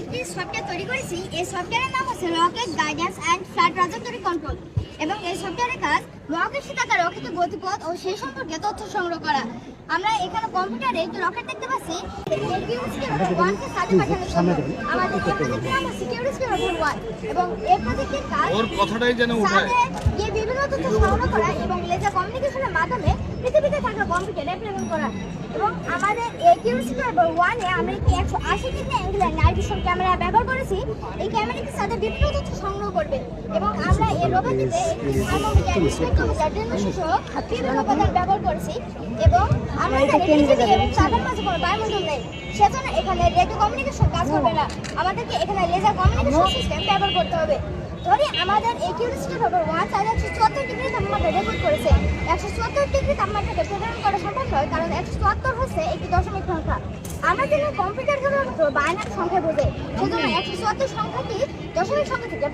একটি সফটওয়্যার তৈরি করেছি। এই সফটওয়্যারের নাম হচ্ছে rocket guidance and flight trajectory control এবং এই সফটওয়্যারের কাজ মহাকাশে থাকা রকেটের গতিপথ ও সেই সম্পর্কে তথ্য সংগ্রহ করা। আমরা এখানে কম্পিউটারে একটি রকেট দেখতে পাচ্ছি। ওয়ানকে সাথে পাঠানোর জন্য। আমাদের এই প্রজেক্টের নাম হচ্ছে সিকিউরিটি রকেট ওয়ান এবং এই প্রজেক্টের কাজ ওর কথাটাই যেন উঠায় সাথে বিভিন্ন তথ্য সংগ্রহ করা এবং লেজার কমিউনিকেশনের মাধ্যমে পৃথিবীতে থাকা কম্পিউটারে প্রেরণ করা। এবং আমাদের এই কিউসি নাম্বার ওয়ানে আমরা একটি একশো আশি ডিগ্রি অ্যাঙ্গেলের নাইট ভিশন ক্যামেরা ব্যবহার করেছি। এই ক্যামেরাটি সাথে বিভিন্ন তথ্য সংগ্রহ করবে। এবং আমরা এই রোবটটিতে একটি থার্মোমিটার স্পেক্ট্রোমিটার ডেনমোশন সহ বিভিন্ন উপাদান ব্যবহার করেছি। এবং আমরা এখানে পৃথিবী এবং চাঁদের মাঝে কোনো বায়ুমণ্ডল নেই। সেজন্য এখানে রেডিও কমিউনিকেশন কাজ করবে না। আমাদেরকে এখানে লেজার কমিউনিকেশন সিস্টেম ব্যবহার করতে হবে। ধরি আমাদের এই কিউরিসিটি রোবট ওয়ান চার একশো চুয়াত্তর ডিগ্রি তাপমাত্রা রেকর্ড করেছে। একশো চুয়াত্তর ডিগ্রি তাপমাত্রাকে প্রেরণ করা সম্ভব নয় কারণ একশো চুয়াত্তর হচ্ছে একটি দশমিক সংখ্যা। আমরা জানি কম্পিউটার সাধারণত বাইনারি সংখ্যা বোঝে। সেজন্য একশো চুয়াত্তর সংখ্যাটি দশমিক সংখ্যা থেকে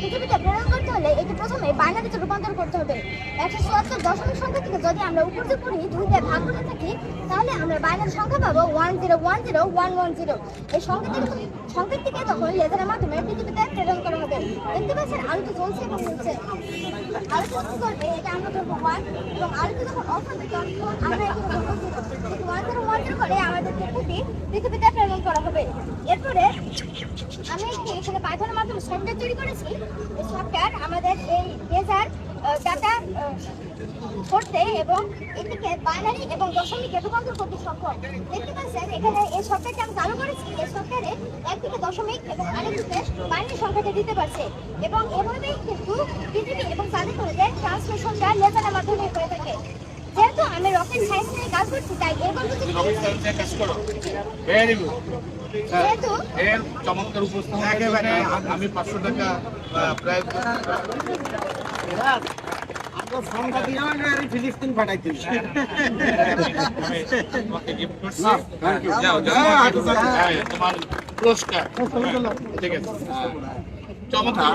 পৃথিবীতে প্রেরণ করতে হলে এটি প্রথমে বাইনারিতে রূপান্তর করতে হবে। একশো চুয়াত্তর দশমিক সংখ্যা থেকে যদি আমরা উপর করি দুইতে ভাগ করে থাকি তাহলে আমরা বাইনারি সংখ্যা পাবো one zero one zero one one zero. এই সংখ্যাটিকে সংখ্যাটিকে তখন লেজারের মাধ্যমে পৃথিবীতে প্রেরণ করা হবে। দেখতে পাচ্ছেন আলোটা জ্বলছে এবং জ্বলছে। আলোটা কি করবে, এটা আমরা ধরবো ওয়ান এবং আলোটা যখন অফ হবে, তখন আমরা এটি ধরবো ওয়ান জিরো ওয়ান জিরো করে আমাদের পৃথিবী পৃথিবীতে প্রেরণ করা হবে। এরপরে আমি এখানে পাইথনের মাধ্যমে সফটওয়্যার তৈরি করেছি। এই সফটওয়্যার আমাদের এই লেজার ডাটা করতে এবং এটিকে বাইনারি এবং দশমিকে রূপান্তর করতে সক্ষম। দেখতে পাচ্ছেন, এখানে এই সফটওয়্যারটি আমি চালু করেছি। এই সফটওয়্যারে একদিকে দশমিক এবং আরেকদিকে বাইনারি সংখ্যাটা দিতে পারছে। এবং এভাবেই কিন্তু পৃথিবী এবং চাঁদের মধ্যে ট্রান্সলেশনটা লেজারের মাধ্যমে হয়ে থাকে। যেহেতু আমি রকেট সায়েন্স নিয়ে কাজ করছি তাই এর গল্প যদি রকেট সায়েন্সে কাজ করো। ভেরি গুড যেহেতু এর চমৎকার উপস্থাপনা আমি পাঁচশো টাকা প্রায় ফিলিস্তিন পাঠাইতে আমি তোমাকে gift করছি। যাও, যাও, হ্যাঁ, তোমার পুরস্কার ঠিক আছে। চমৎকার।